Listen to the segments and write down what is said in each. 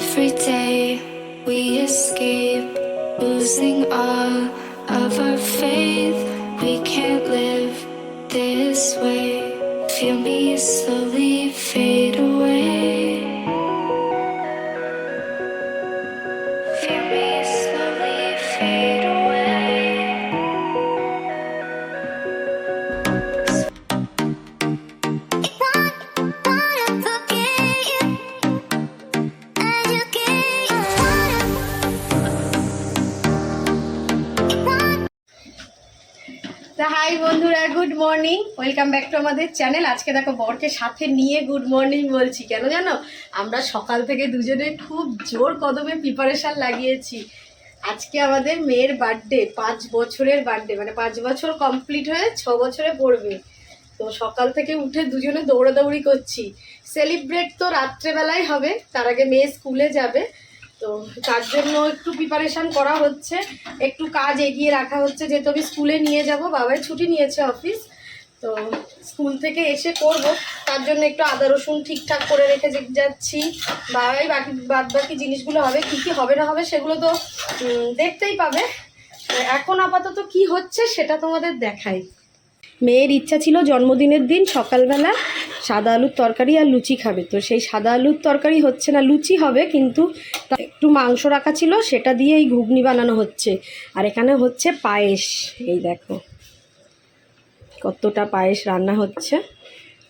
Every day we escape, losing all of our faith. We can't live this way. Feel me slowly fade away. তা hi বন্ধুরা good morning welcome back to আমাদের channel আজকে দেখো বরকে সাথে নিয়ে good morning বলছি। কেন জানো? আমরা সকাল থেকে দুজনে খুব জোর কদমে প্রিপারেশান লাগিয়েছি। আজকে আমাদের মেয়ের বার্থডে পাঁচ বছরের বার্থডে মানে পাঁচ বছর কমপ্লিট হয়ে ছ বছরে পড়বে। তো সকাল থেকে উঠে দুজনে দৌড়াদৌড়ি করছি। সেলিব্রেট তো রাত্রেবেলায় হবে, তার আগে মেয়ে স্কুলে যাবে। তো তার জন্য একটু প্রিপারেশন করা হচ্ছে। একটু কাজ এগিয়ে রাখা হচ্ছে, যেহেতু আমি স্কুলে নিয়ে যাব বাবাই ছুটি নিয়েছে অফিস তো স্কুল থেকে এসে করব। তার জন্য একটু আদা, রসুন ঠিকঠাক করে রেখে যাচ্ছি। বাবাই বাকি বাদ বাকি জিনিসগুলো হবে, কি কি হবে না হবে সেগুলো তো দেখতেই পাবে। এখন আপাতত কি হচ্ছে সেটা তোমাদের দেখাই। মেয়ের ইচ্ছা ছিল জন্মদিনের দিন সকালবেলা সাদা আলুর তরকারি আর লুচি খাবে। তো সেই সাদা আলুর তরকারি হচ্ছে না, লুচি হবে, কিন্তু একটু মাংস রাখা ছিল, সেটা দিয়ে এই ঘুগনি বানানো হচ্ছে। আর এখানে হচ্ছে পায়েস, এই দেখো। কতটা পায়েস রান্না হচ্ছে।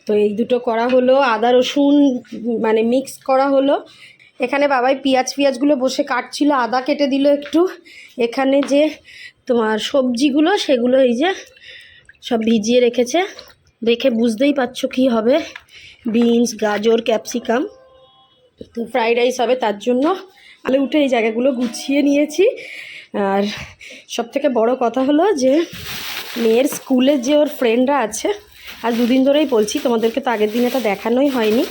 তো এই দুটো করা হলো, আদা, রসুন মানে মিক্স করা হলো। এখানে বাবাই পেঁয়াজ পেঁয়াজগুলো বসে কাটছিল, আদা কেটে দিল একটু। এখানে যে তোমার সবজিগুলো, সেগুলো এই যে সব ভিজিয়ে রেখেছে। দেখে বুঝতেই পারছ কি হবে। বিনস, গাজর, ক্যাপসিকাম। তো ফ্রাইড রাইস হবে তার জন্য। আলে উঠে এই জায়গাগুলো গুছিয়ে নিয়েছি। আর সব থেকে বড় কথা হলো যে, মেয়ের স্কুলে যে ওর ফ্রেন্ডরা আছে, আর দুদিন ধরেই বলছি, তোমাদেরকে তো আগের দিন এটা দেখানোই হয়নি।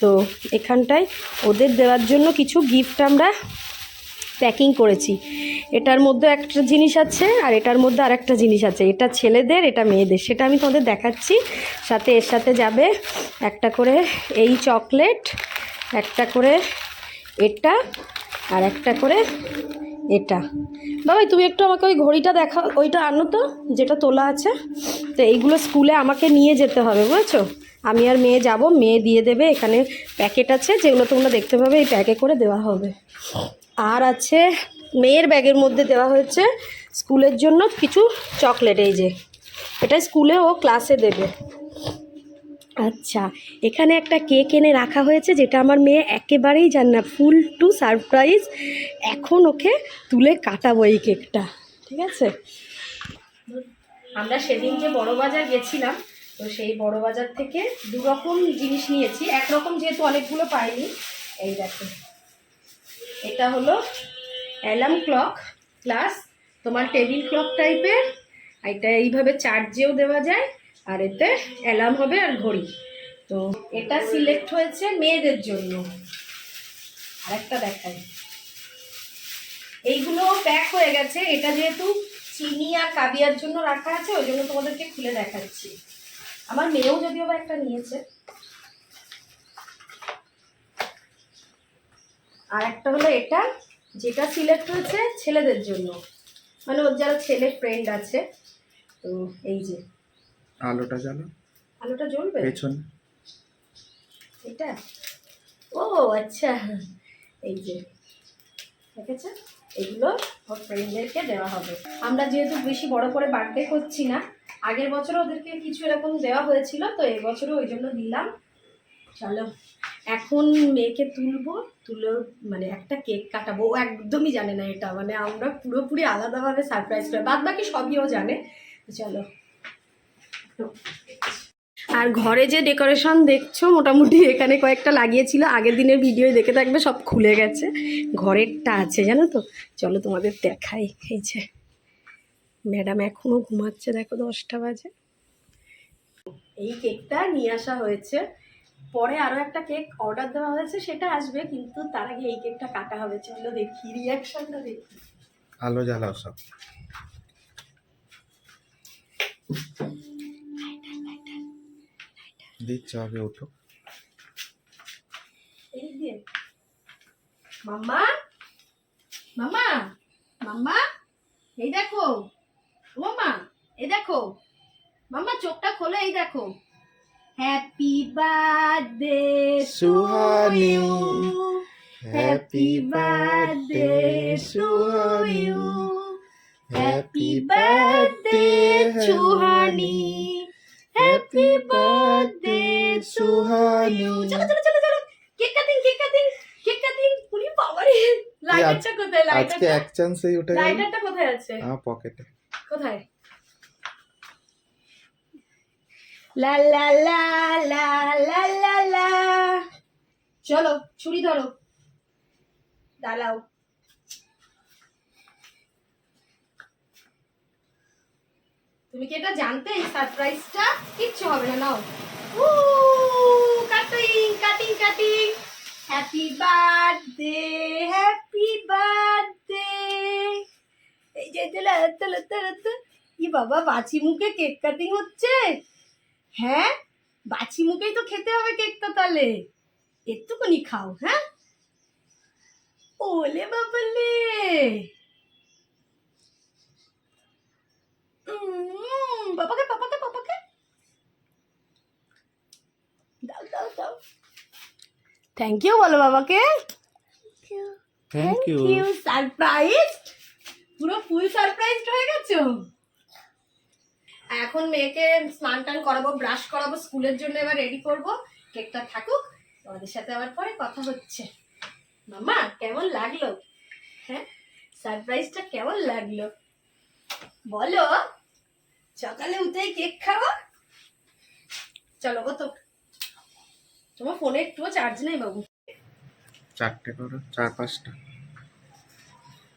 তো এখানটায় ওদের দেওয়ার জন্য কিছু গিফট আমরা প্যাকিং করেছি। এটার মধ্যে একটা জিনিস আছে আর এটার মধ্যে আর একটা জিনিস আছে। এটা ছেলেদের, এটা মেয়েদের। সেটা আমি তোমাদের দেখাচ্ছি। সাথে এর সাথে যাবে একটা করে এই চকলেট একটা করে এটা আর একটা করে এটা। বাবাই তুমি একটু আমাকে ওই ঘড়িটা দেখা ওইটা আনো তো, যেটা তোলা আছে। তো এইগুলো স্কুলে আমাকে নিয়ে যেতে হবে, বুঝেছ? আমি আর মেয়ে যাব, মেয়ে দিয়ে দেবে, এখানে প্যাকেট আছে, যেগুলো তোমরা দেখতে পাবে, এই প্যাকে করে দেওয়া হবে। আর আছে মেয়ের ব্যাগের মধ্যে দেওয়া হয়েছে স্কুলের জন্য কিছু চকলেট, এই যে। এটা স্কুলে ও ক্লাসে দেবে। আচ্ছা এখানে একটা কেক এনে রাখা হয়েছে, যেটা আমার মেয়ে একেবারেই জানে না। ফুল টু সারপ্রাইজ, এখন ওকে তুলে কাটাবো এই কেকটা, ঠিক আছে? আমরা সেদিন যে বড় বাজার গেছিলাম, তো সেই বড় বাজার থেকে দু রকম জিনিস নিয়েছি। একরকম যেহেতু অনেকগুলো পাইনি, এই দেখো। এটা হলো অ্যালার্ম ক্লক প্লাস তোমার টেবিল ক্লক টাইপের এটা এইভাবে চার্জেও দেওয়া যায়, আর এতে অ্যালার্ম হবে আর ঘড়ি। তো এটা সিলেক্ট হয়েছে মেয়েদের জন্য। আরেকটা দেখাই। এইগুলো প্যাক হয়ে গেছে। এটা যেহেতু চিনি আর কাবিয়ার জন্য রাখা আছে, ওই জন্য তোমাদেরকে খুলে দেখাচ্ছি। আমার মেয়েও যদিও বা একটা নিয়েছে। আর একটা হলো এটা যেটা সিলেক্ট হয়েছে ছেলেদের জন্য। মানে ওর যারা ছেলে ফ্রেন্ড আছে তো এই যে। আলোটা জ্বালো আলোটা জ্বলবে? পেছনে। এটা? ও আচ্ছা। এই যে। দেখেছে? এগুলো ওর ফ্রেন্ডদেরকে দেওয়া হবে। আমরা যেহেতু বেশি বড় করে বার্থডে করছি না আগের বছর ওদেরকে কিছু এরকম দেওয়া হয়েছিল তো এবছরও ওই জন্য দিলাম। চলো, এখন মেয়েকে তুলবো, তুলে মানে একটা কেক কাটাবো। ও একদমই জানে না এটা মানে আমরা পুরোপুরি আলাদাভাবে সারপ্রাইজ করে বাদ বাকি সবই ও জানে। চলো। আর ঘরে যে ডেকোরেশন দেখছ, মোটামুটি এখানে কয়েকটা লাগিয়েছিল। আগের দিনের ভিডিও দেখে থাকবে, সব খুলে গেছে। ঘরেরটা আছে, জানো তো? চলো তোমাদের দেখাই। এই যে ম্যাডাম এখনও ঘুমাচ্ছে, দেখো দশটা বাজে। এই কেকটা নিয়ে আসা হয়েছে পরে আরও একটা কেক অর্ডার দেওয়া হয়েছে সেটা আসবে কিন্তু তার আগে এই কেকটা কাটা হবে। চলো দেখি রিয়াকশনটা দেখি। আলো জ্বালাও সব। দিচ্ছে আগে উঠো এই দিয়ে মাম্মা? মাম্মা? মাম্মা? এই দেখো। ও মাম্মা এই দেখো। মাম্মা চোখটা খোলে এই দেখো। Happy birthday Suhani happy birthday to you happy birthday Suhani happy birthday Suhani চলো চলো চলো চলো cake cutting cake cutting cake cutting Puri বাবারে লাইটারটা কোথায়? আজকে লাইটারটা এক চান্সেই উঠে গেল। লাইটারটা কোথায় আছে? আমার পকেটে কোথায়? লা লা লা লা লা লা লা চলো ছুরি ধরো দাঁড়াও তুমি কি এটা জানতে সারপ্রাইজটা কিচ্ছু হবে না নাও উ cutting cutting cutting happy birthday happy birthday এই যে তোলা তোলা তোলা তো ই বাবা বাছি মুখে কেক কাটিং হচ্ছে হ্যাঁ? বাছি মুখেই তো খেতে হবে কেকটা তাহলে। একটুখানি খাও হ্যাঁ? ওলে বাবালে বাবাকে পাপাকে পাপাকে দাও দাও দাও। থ্যাংক ইউ বলো বাবাকে। থ্যাংক ইউ ইউ সারপ্রাইজ পুরো ফুল সারপ্রাইজ হয়ে গেছো? এখন মেয়েকে স্নান টান করাবো ব্রাশ করাবো স্কুলের জন্য এবার রেডি করব। কেকটা থাকুক তোমাদের সাথে আবার পরে কথা হচ্ছে। মামা কেমন লাগল? হ্যাঁ সারপ্রাইজটা কেমন লাগল? বলো সকালে উঠেই কেক খাওয়া চলো গো তো তোমার ফোনে একটুও চার্জ নেই বাবু। চারটে করো চার পাঁচটা।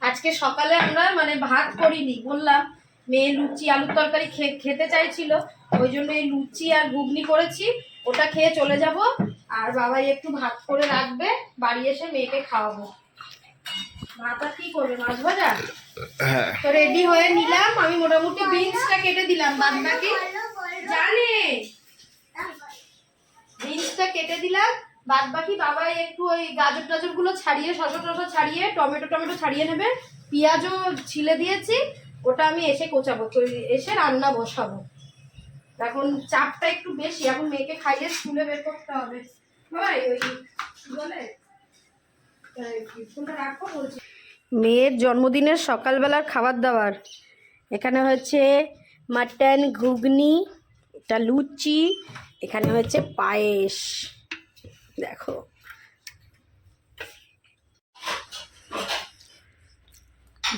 আজকে সকালে আমরা মানে ভাত করিনি বললাম। মেয়ে লুচি আলুর তরকারি খেতে চাইছিল ওই জন্য এই লুচি আর ঘুগনি করেছি ওটা খেয়ে চলে যাব আর বাবাই একটু ভাত করে রাখবে বাড়ি এসে মেয়েকে খাওয়াবো। ভাত আর কি করবে মাছ ভাজা? হ্যাঁ। তো রেডি হয়ে নিলাম আমি মোটামুটি বিনসটা কেটে দিলাম বাদ বাকি জানে? বিনসটা কেটে দিলাম বাদ বাকি বাবাই একটু ওই গাজর টাজরগুলো ছাড়িয়ে ছাড়িয়ে টমেটো টমেটো ছাড়িয়ে নেবে পেঁয়াজও ছিলে দিয়েছি ওটা আমি এসে কোচাবো এসে রান্না বসাবো। এখন চাপটা একটু বেশি, এখন মেয়েকে খাইয়ে স্কুলে বের করতে হবে। মেয়ের জন্মদিনের সকালবেলার খাবার দাবার। এখানে হচ্ছে মাটন, ঘুগনি, এটা লুচি, এখানে হচ্ছে পায়েস। দেখো।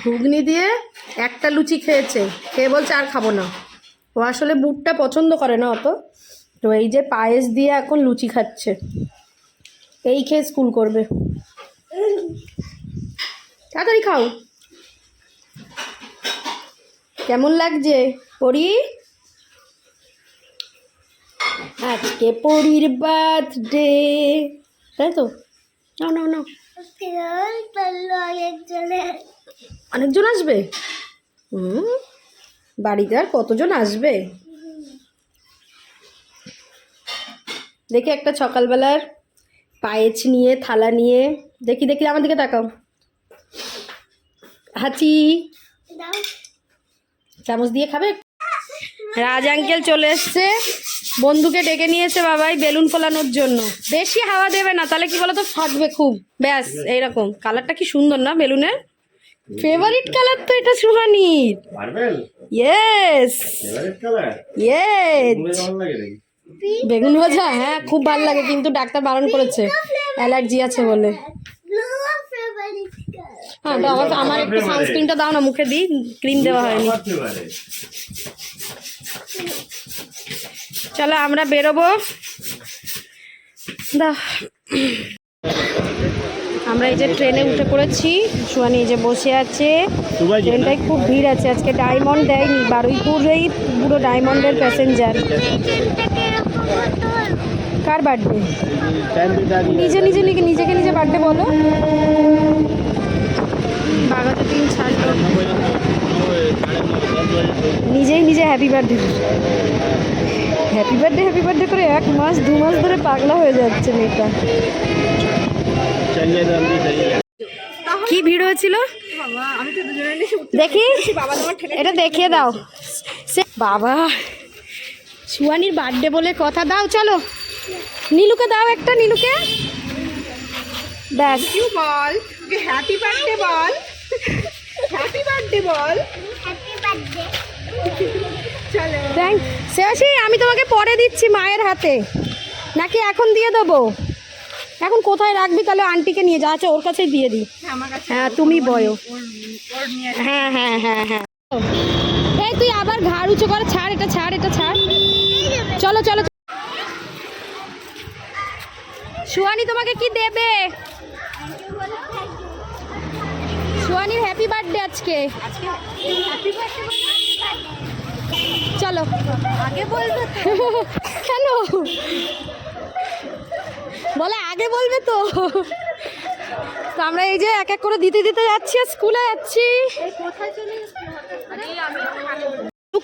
ঘুগনি দিয়ে একটা লুচি খেয়েছে। খেয়ে বলছে, আর খাব না। ও আসলে বুটটা পছন্দ করে না অত। তো এই যে পায়েস দিয়ে এখন লুচি খাচ্ছে। এই খেয়ে স্কুল করবে। তাড়াতাড়ি খাও। কেমন লাগছে? পরি? আজকে পরির বার্থডে তাই তো? নাও অনেকজন আসবে? হুম, বাড়িতে আর কতজন আসবে? দেখি একটা সকালবেলার পায়েছ নিয়ে, থালা নিয়ে। দেখি দেখি, আমার দিকে তাকাও। হাঁচি। চামচ দিয়ে খাবে? রাজ আঙ্কেল চলে এসছে। বন্ধুকে ডেকে নিয়েছে বাবাই বেলুন ফোলানোর জন্য। বেশি হাওয়া দেবে না তাহলে কি বলতো? ফাটবে খুব। ব্যাস এইরকম। কালারটা কি সুন্দর না বেলুনের? ফেভারিট কালার তো এটা সুহানির ইয়েস ইয়েস বেগুন ভাজা হ্যাঁ খুব ভালো লাগে কিন্তু ডাক্তার বারণ করেছে। অ্যালার্জি আছে বলে। হ্যাঁ তো আমার আমার একটু সানস্ক্রিনটা দাও না মুখে দিই। ক্রিম দেওয়া হয়নি। চলো আমরা বেরোবো। আমরা এই যে ট্রেনে উঠে পড়েছি সুয়ানি এই যে বসে আছে। ট্রেনটায় খুব ভিড় আছে আজকে ডায়মন্ড দেয়নি বারুইপুরেই পুরো ডায়মন্ডের প্যাসেঞ্জার কার বার্থডে নিজে নিজে নিজে নিজেকে নিজে বার্থডে বলো। বাগাতে তিন ছাড়লো নিজেই নিজে happy birthday happy birthday happy birthday করে এক মাস দু মাস ধরে পাগলা হয়ে যাচ্ছে মেয়েটা। কি ভিড় হয়েছিল? দেখি এটা দেখিয়ে দাও। সে বাবা সুয়ানির বার্থডে বলে কথা দাও চলো। নীলুকে দাও একটা নীলুকে। ব্যাস। বল হ্যাপি বার্থডে বল। হ্যাপি বার্থডে বল। আমি তোমাকে পরে দিচ্ছি মায়ের হাতে। নাকি এখন দিয়ে দেবো? এখন কোথায় রাখবি তাহলে আন্টিকে নিয়ে যা। আছে ওর কাছেই দিয়ে দিই। হ্যাঁ তুমি বয়ো হ্যাঁ হ্যাঁ হ্যাঁ হ্যাঁ। এই, তুই আবার ঘাড় উঁচু করে। ছাড় এটা ছাড় এটা, ছাড়। চলো চলো সুয়ানি তোমাকে কি দেবে? সুয়ানির হ্যাপি বার্থডে আজকে। চলো। আগে বলবে কেন? বলে আগে বলবে তো। তো আমরা এই যে এক এক করে দিতে দিতে যাচ্ছি স্কুলে যাচ্ছি।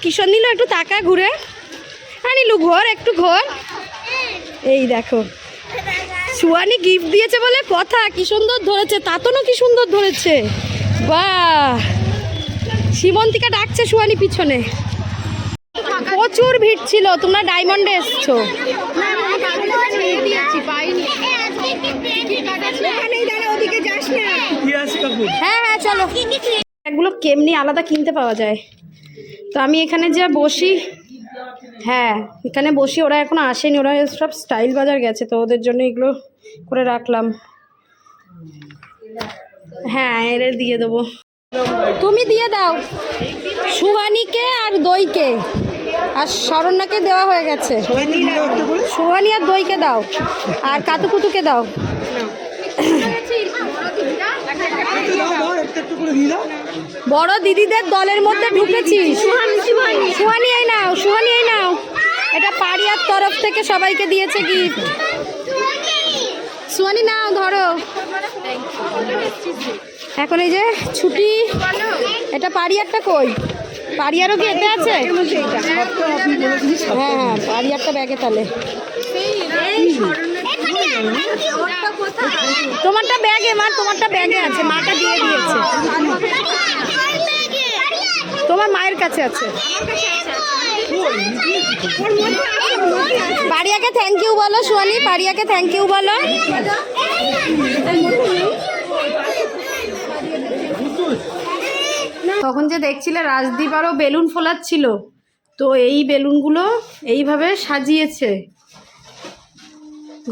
কিশোর নিল একটু তাকা ঘুরে। হ্যাঁ নিলু ঘর একটু ঘর। এই দেখো। সুয়ানি গিফট দিয়েছে বলে কথা। কি সুন্দর ধরেছে। তাতনও কি সুন্দর ধরেছে। বাহ। সীমন্তিকা ডাকছে সুয়ানি পিছনে। প্রচুর ভিড় ছিল, তোমরা ডায়মন্ডে এসছো। হ্যাঁ হ্যাঁ চলো। এগুলো কেমনি আলাদা কিনতে পাওয়া যায়। তো আমি এখানে যা বসি হ্যাঁ এখানে বসি, ওরা এখন আসেনি, ওরা সব স্টাইল বাজার গেছে, তো ওদের জন্য এগুলো করে রাখলাম। হ্যাঁ এর দিয়ে দেবো। তুমি দিয়ে দাও। সুহানিকে আর দইকে। আর শরণ্যাকে দেওয়া হয়ে গেছে। সুহানি আর দইকে দাও। আর কাতুকুতুকে দাও। বড় দিদিদের দলের মধ্যে ঢুকেছি। সুহানি এই নাও সুহানি এই নাও। এটা পাড়িয়ার তরফ থেকে সবাইকে দিয়েছে গিফট সুহানি নাও, ধরো। এখন এই যে ছুটি, এটা পাড়িয়ারটা কই? পাড়িয়ারও কি এতে আছে? হ্যাঁ হ্যাঁ পাড়িয়ারটা ব্যাগে তাহলে তোমারটা ব্যাগে, মা, তোমারটা ব্যাগে আছে, মাটা দিয়ে দিয়েছে। তোমার মায়ের কাছে আছে। পারিয়াকে থ্যাংক ইউ বলো, সোয়ালি, পারিয়াকে থ্যাংক ইউ বলো। তখন যে দেখছিলে রাজদীপ আরও বেলুন ফোলাচ্ছিল, তো এই বেলুনগুলো এইভাবে সাজিয়েছে।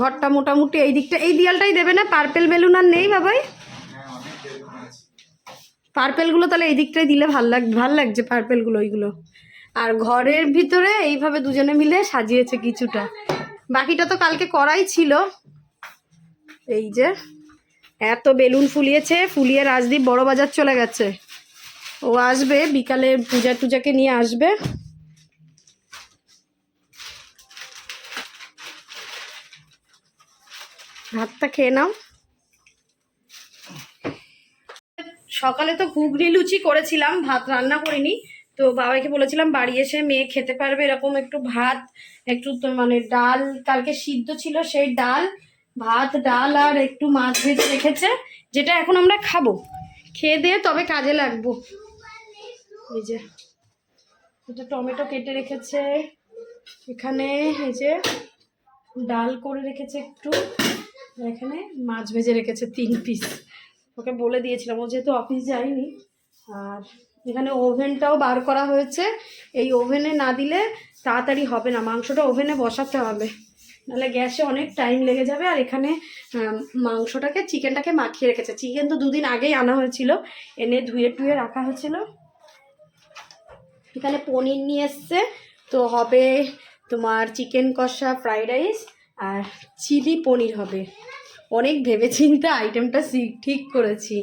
ঘরটা মোটামুটি এই দিকটা এই দেয়ালটাই দেবে না? পার্পেল বেলুন আর নেই বাবাই? পার্পেলগুলো তাহলে এই দিকটাই দিলে ভালো লাগ, ভালো লাগছে পার্পেলগুলো ওইগুলো। আর ঘরের ভিতরে এইভাবে দুজনে মিলে সাজিয়েছে কিছুটা। বাকিটা তো কালকে করাই ছিল। এই যে, এত বেলুন ফুলিয়েছে, ফুলিয়ে রাজদীপ বড় বাজার চলে গেছে। ও আসবে, বিকালে পূজা টুজাকে নিয়ে আসবে। ভাতটা খেয়ে নাও। সকালে তো ঘুগনি লুচি করেছিলাম, ভাত রান্না করিনি। তো বাবাকে বলেছিলাম, বাড়ি এসে মেয়ে খেতে পারবে এরকম একটু ভাত, একটু মানে ডাল, কালকে সিদ্ধ ছিল সেই ডাল, ভাত, ডাল আর একটু মাছ ভেজে রেখেছে, যেটা এখন আমরা খাব। খেয়ে দিয়ে তবে কাজে লাগবো। এই যে এটা টমেটো কেটে রেখেছে। এখানে এই যে ডাল করে রেখেছে একটু এখানে মাছ ভেজে রেখেছে তিন পিস ওকে বলে দিয়েছিলাম, ও যেহেতু অফিস যায়নি, আর এখানে ওভেনটাও বার করা হয়েছে। এই ওভেনে না দিলে তাড়াতাড়ি হবে না, মাংসটা ওভেনে বসাতে হবে। নাহলে গ্যাসে অনেক টাইম লেগে যাবে, আর এখানে মাংসটাকে চিকেনটাকে মাখিয়ে রেখেছে। চিকেন তো দুদিন আগেই আনা হয়েছিল, এনে ধুয়ে টুয়ে রাখা হয়েছিল। এখানে পনির নিয়ে এসছে, তো হবে তোমার চিকেন কষা ফ্রাইড রাইস আর চিলি পনির হবে। অনেক ভেবেচিন্তে আইটেমটা ঠিক করেছি।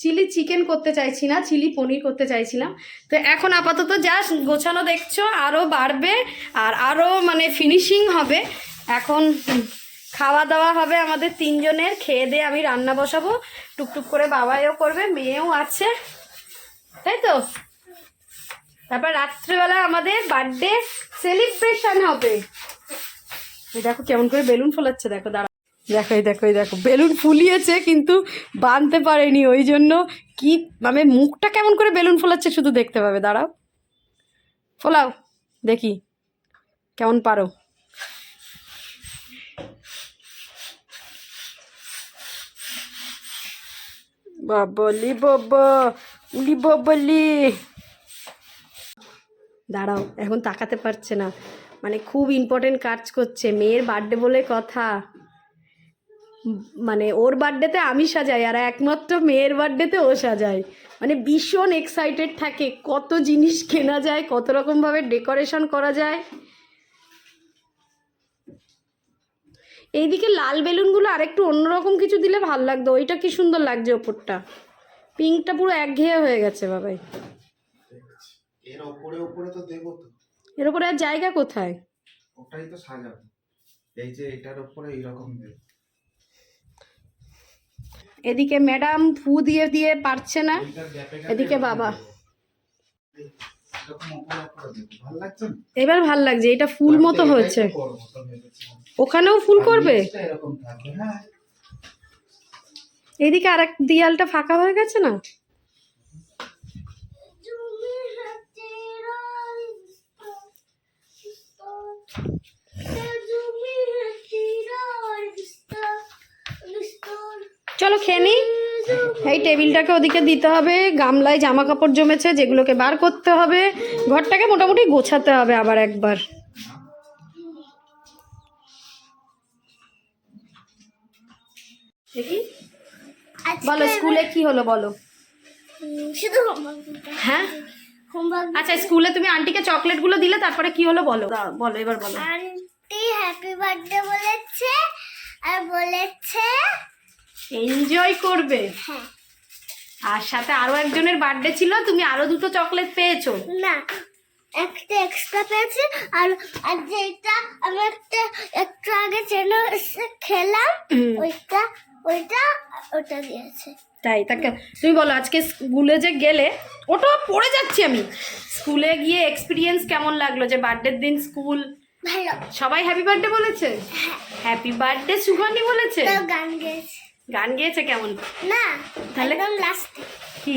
চিলি চিকেন করতে চাইছি না চিলি পনির করতে চাইছিলাম। তো এখন আপাতত যা গোছানো দেখছ আরও বাড়বে আর আরও মানে ফিনিশিং হবে। এখন খাওয়া দাওয়া হবে আমাদের তিনজনের, খেয়ে দিয়ে আমি রান্না বসাবো। টুকটুক করে বাবাইও করবে, মেয়েও আছে। তাই তো? তারপর রাত্রেবেলা আমাদের বার্থডে সেলিব্রেশন হবে। দেখো কেমন করে বেলুন ফোলাচ্ছে, দেখো দাঁড়া দেখো এই দেখো। এই দেখো বেলুন ফুলিয়েছে, কিন্তু বাঁধতে পারেনি। ওই জন্য কি মানে মুখটা কেমন করে বেলুন ফোলাচ্ছে শুধু দেখতে পাবে, দাঁড়াও। ফোলাও, দেখি, কেমন পারো। বাবলি বাবা উলি বাবলি দাঁড়াও, এখন তাকাতে পারছে না। মানে খুব ইম্পর্টেন্ট কাজ করছে, মেয়ের বার্থডে বলে কথা। মানে ওর বার্থডেতে আমি সাজাই আর একমাত্র মেয়ের বার্থডেতে ও সাজায় মানে ভীষণ এক্সাইটেড থাকে কত জিনিস কেনা যায় কত রকমভাবে ডেকোরেশন করা যায়। এইদিকে লাল বেলুনগুলো আরেকটু অন্যরকম কিছু দিলে ভালো লাগতো ওইটা কি সুন্দর লাগছে ওপরটা। পিঙ্কটা পুরো একঘেয়ে হয়ে গেছে বাবাই। এর ওপরে ওপরে তো দেবো তো। এর উপরে আর জায়গা কোথায়? ওটাই তো সাজাবো। এই যে এটার ওপরে এইরকম দেবো। এদিকে ম্যাডাম ফু দিয়ে দিয়ে পারছে না এদিকে বাবা। এবার ভালো লাগছে এটা ফুল মতো হয়েছে। ওখানেও ফুল করবে? হ্যাঁ। এদিকে আর এক দিয়ালটা ফাঁকা হয়ে গেছে না? চলো খেয়ে এই টেবিলটাকে ওদিকে দিতে হবে গামলায় জামা কাপড় জমেছে যেগুলোকে বার করতে হবে। ঘরটাকে মোটামুটি গোছাতে হবে আবার একবার। বলো স্কুলে কি হলো বলো? হ্যাঁ? আচ্ছা স্কুলে তুমি আন্টিকে চকলেটগুলো দিলে তারপরে কি হলো বলো? বলো এবার বলো। আন্টি হ্যাপি বার্থডে বলেছে আর বলেছে এনজয় করবে। হ্যাঁ। আর সাথে আরও একজনের বার্থডে ছিল তুমি আরও দুটো চকলেট পেয়েছ। না একটা এক্সট্রা পেয়েছি আর আর যেটা আমি একটা একটু আগে চেনে খেলাম ওইটা ওইটা ওটা দিয়েছে। তাই তাকে তুমি বলো আজকে স্কুলে যে গেলে ওটা পড়ে যাচ্ছি আমি। স্কুলে গিয়ে এক্সপিরিয়েন্স কেমন লাগল? যে বার্থডের দিন স্কুল? ভালো। সবাই হ্যাপি বার্থডে বলেছে? হ্যাপি বার্থডে সুহানি বলেছে? গান গেয়েছে। গান গেয়েছে কেমন? না তাহলে? একদম লাস্টে কি?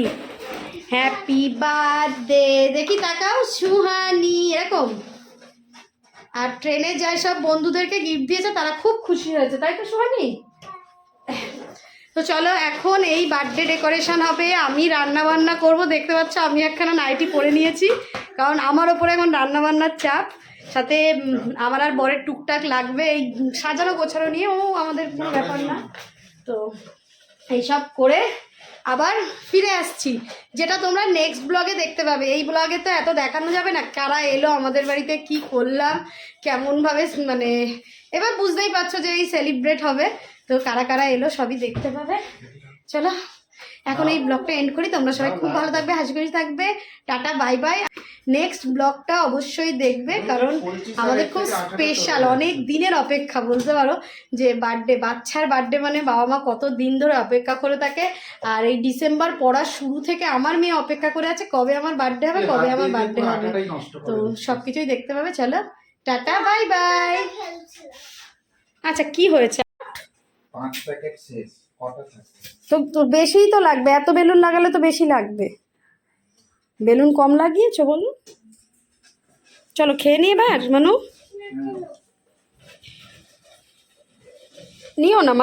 হ্যাপি বার্থডে দেখি তাকাও সুহানি এরকম। আর ট্রেনে যায় সব বন্ধুদেরকে গিফট দিয়েছে তারা খুব খুশি হয়েছে তাই তো সুহানি? তো চলো এখন এই বার্থডে ডেকোরেশন হবে। আমি রান্না বান্না করব দেখতে পাচ্ছ আমি একখানা নাইটি পরে নিয়েছি কারণ আমার ওপরে এখন রান্না বান্নার চাপ। সাথে আমার আর বরের টুকটাক লাগবে এই সাজানো গোছানো নিয়ে। ও আমাদের কোনো ব্যাপার না। তো এইসব করে আবার ফিরে আসছি। যেটা তোমরা নেক্সট ব্লগে দেখতে পাবে। এই ব্লগে তো এত দেখানো যাবে না, কারা এলো, আমাদের বাড়িতে কি করলাম, কেমনভাবে মানে এবার বুঝতেই পারছ যে এই সেলিব্রেট হবে। তো কারা কারা এলো সবই দেখতে পাবে। চলো। এখন এই ব্লগটা এন্ড করি। তোমরা সবাই খুব ভালো থাকবে হাসি খুশি থাকবে। টাটা বাই বাই নেক্সট ব্লগটা অবশ্যই দেখবে কারণ আমাদের খুব স্পেশাল অনেক দিনের অপেক্ষা বলতে পারো। যে বার্থডে বাচ্চার বার্থডে মানে বাবা মা কত দিন ধরে অপেক্ষা করে থাকে। আর এই ডিসেম্বর পড়ার শুরু থেকে আমার মেয়ে অপেক্ষা করে আছে কবে আমার বার্থডে হবে কবে আমার বার্থডে হবে। তো সব কিছুই দেখতে পাবে চলো। টাটা বাই বাই আচ্ছা কি হয়েছে? পাঁচ প্যাকেট শেষ। তো তো বেশিই তো লাগবে। এত বেলুন লাগালে তো বেশি লাগবে। বেলুন কম লাগিয়েছো বলো? চলো, খেয়ে নিয়ে এবার, মানু? নিও না মা।